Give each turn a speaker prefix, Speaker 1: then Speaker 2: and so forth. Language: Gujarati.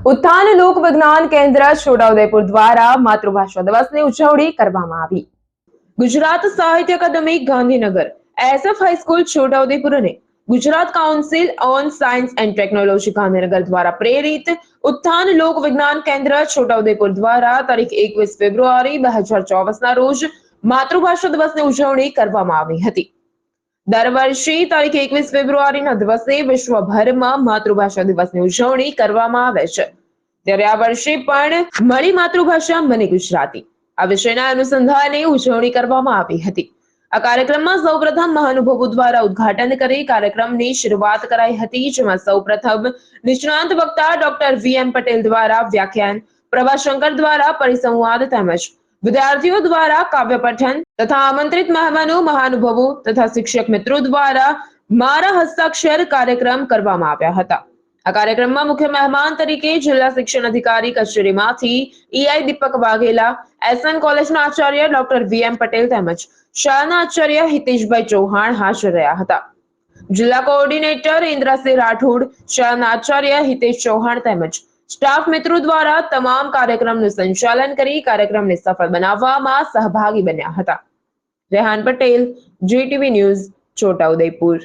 Speaker 1: ઉત્થાન લોક વિજ્ઞાન કેન્દ્ર છોટાઉદેપુર દ્વારા માતૃભાષા દિવસની ઉજવણી કરવામાં આવી. Gujarat Sahitya Akademi, Gandhinagar SF high school Chhota Udaipur Gujarat council on science and technology Gandhinagar દ્વારા પ્રેરિત ઉત્થાન લોક વિજ્ઞાન કેન્દ્ર છોટાઉદેપુર દ્વારા તારીખ એકવીસ ફેબ્રુઆરી બે હજાર ચોવીસના રોજ માતૃભાષા દિવસની ઉજવણી કરવામાં આવી હતી. દર વર્ષે તારીખ એકવીસ ફેબ્રુઆરીના દિવસે વિશ્વભરમાં માતૃભાષા દિવસની ઉજવણી કરવામાં આવે છે. ત્યારે આ વર્ષે પણ મળી માતૃભાષા મને ગુજરાતી. આ વિષયના અનુસંધાને ઉજવણી કરવામાં આવી હતી. આ કાર્યક્રમમાં સૌપ્રથમ મહાનુભાવો દ્વારા ઉદ્ઘાટન કરી કાર્યક્રમની શરૂઆત કરાઈ હતી, જેમાં સૌપ્રથમ નિષ્ણાંત વક્તા ડોક્ટર વી એમ પટેલ દ્વારા વ્યાખ્યાન, પ્રભાશંકર દ્વારા પરિસંવાદ તેમજ વિદ્યાર્થીઓ દ્વારા કાવ્ય પઠન તથા આમંત્રિત મહેમાનો, મહાનુભવો તથા શિક્ષક મિત્રો દ્વારા મારા હસ્તાક્ષર કાર્યક્રમ કરવામાં આવ્યા હતા. આ કાર્યક્રમમાં મુખ્ય મહેમાન તરીકે જિલ્લા શિક્ષણ અધિકારી કચેરીમાંથી E I Deepak Vaghela S N કોલેજના આચાર્ય ડોક્ટર વી એમ પટેલ તેમજ શાળાના આચાર્ય હિતેશભાઈ ચૌહાણ હાજર રહ્યા હતા. જિલ્લા કોઓર્ડિનેટર ઇન્દ્રસિંહ રાઠોડ, શાળાના આચાર્ય હિતેશ ચૌહાણ તેમજ સ્ટાફ મિત્રો દ્વારા તમામ કાર્યક્રમનું સંચાલન કરી કાર્યક્રમને સફળ બનાવવામાં સહભાગી બન્યા હતા. Rehan Patel GTV news Chhota Udaipur